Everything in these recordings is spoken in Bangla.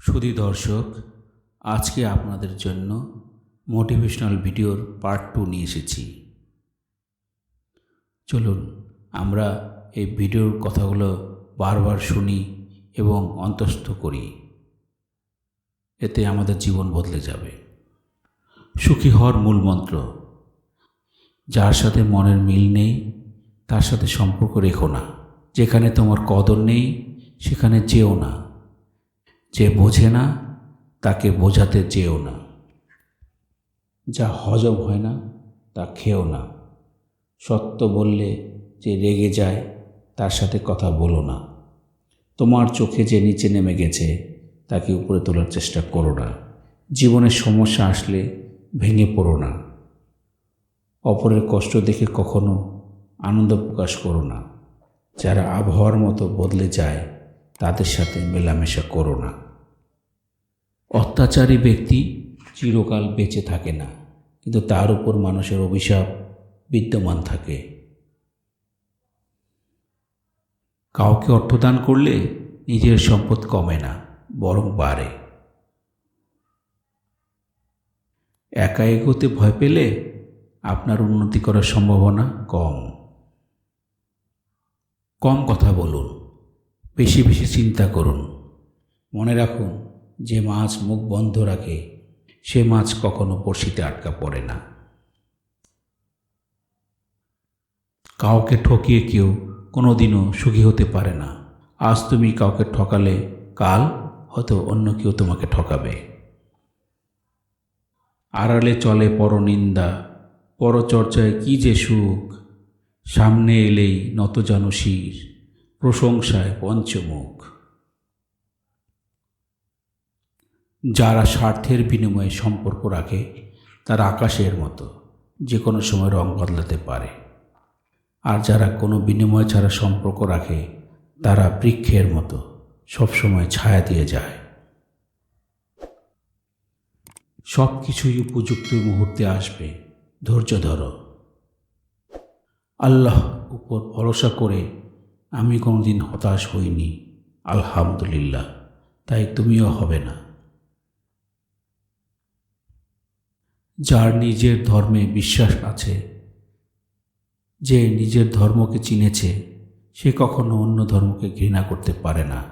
সুধী দর্শক, আজকে আপনাদের জন্য মোটিভেশনাল ভিডিওর পার্ট টু নিয়ে এসেছি। চলুন, আমরা এই ভিডিওর কথাগুলো বারবার শুনি এবং অন্তস্থ করি। এতে আমাদের জীবন বদলে যাবে। সুখী হওয়ার মূল মন্ত্র, যার সাথে মনের মিল নেই, তার সাথে সম্পর্ক রেখো না। যেখানে তোমার কদর নেই, সেখানে যেও না। যে বোঝে না, তাকে বোঝাতে চেয়েও না। যা হজম হয় না, তা খেও না। সত্য বললে যে রেগে যায়, তার সাথে কথা বলো না। তোমার চোখে যে নিচে নেমে গেছে, তাকে উপরে তোলার চেষ্টা করো না। জীবনের সমস্যা আসলে ভেঙে পড়ো না। অপরের কষ্ট দেখে কখনো আনন্দ প্রকাশ করো না। যারা আবহাওয়ার মতো বদলে যায়, তাদের সাথে মেলামেশা করো না। অত্যাচারী ব্যক্তি চিরকাল বেঁচে থাকে না। কিন্তু তার উপর মানুষের অভিশাপ বিদ্যমান থাকে। কাউকে অর্থদান করলে নিজের সম্পদ কমে না, বরং বাড়ে। একা এগোতে ভয় পেলে আপনার উন্নতি করার সম্ভাবনা কম। কম কথা বলুন। বেশি বেশি চিন্তা করুন। মনে রাখুন যে মাছ মুখ বন্ধ রাখে, সে মাছ কখনো বড়শিতে আটকা পড়ে না। কাউকে ঠকিয়ে কেউ কোনো দিনও সুখী হতে পারে না। আজ তুমি কাউকে ঠকালে কাল হয়তো অন্য কেউ তোমাকে ঠকাবে। আড়ালে চলে পরনিন্দা, পরচর্চায় কি যে সুখ। সামনে এলেই নত শির, প্রশংসায় পঞ্চমুখ। যারা স্বার্থের বিনিময়ে সম্পর্ক রাখে, তারা আকাশের মতো, যে কোনো সময় রং বদলাতে পারে। আর যারা কোনো বিনিময় ছাড়া সম্পর্ক রাখে, তারা বৃক্ষের মতো, সবসময় ছায়া দিয়ে যায়। সব কিছুই উপযুক্ত মুহূর্তে আসবে, ধৈর্য ধরো। আল্লাহ উপর ভরসা করে আমি কোনোদিন হতাশ হইনি, আলহামদুলিল্লাহ, তাই তুমিও হবে না। যার নিজের ধর্মে বিশ্বাস আছে, যে নিজের ধর্মকে চিনেছে, সে কখনো অন্য ধর্মকে ঘৃণা করতে পারে না।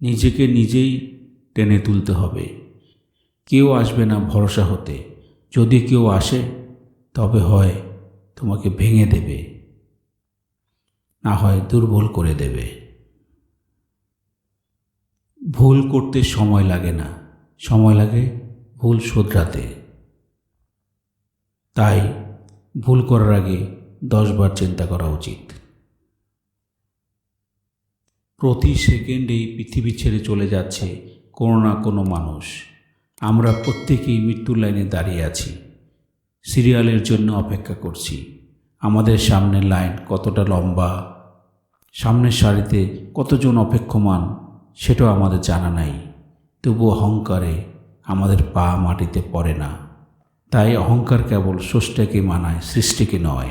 নিজেকে নিজেই টেনে তুলতে হবে। কেউ আসবে না ভরসা হতে। যদি কেউ আসে, তবে হয় তোমাকে ভেঙে দেবে, না হয় দুর্বল করে দেবে। ভুল করতে সময় লাগে না। সময় লাগে ভুল শোধরাতে। তাই ভুল করার আগে দশবার চিন্তা করা উচিত। প্রতি সেকেন্ডেই পৃথিবী ছেড়ে চলে যাচ্ছে কোনো না কোনো মানুষ। আমরা প্রত্যেকেই মৃত্যুর লাইনে দাঁড়িয়ে আছি। সিরিয়ালের জন্য অপেক্ষা করছি। আমাদের সামনের লাইন কতটা লম্বা, সামনের সারিতে কতজন অপেক্ষমান, সেটাও আমাদের জানা নাই। তবু অহংকারে আমাদের পা মাটিতে পড়ে না। তাই অহংকার কেবল স্রষ্টাকে মানায় সৃষ্টিকে নয়।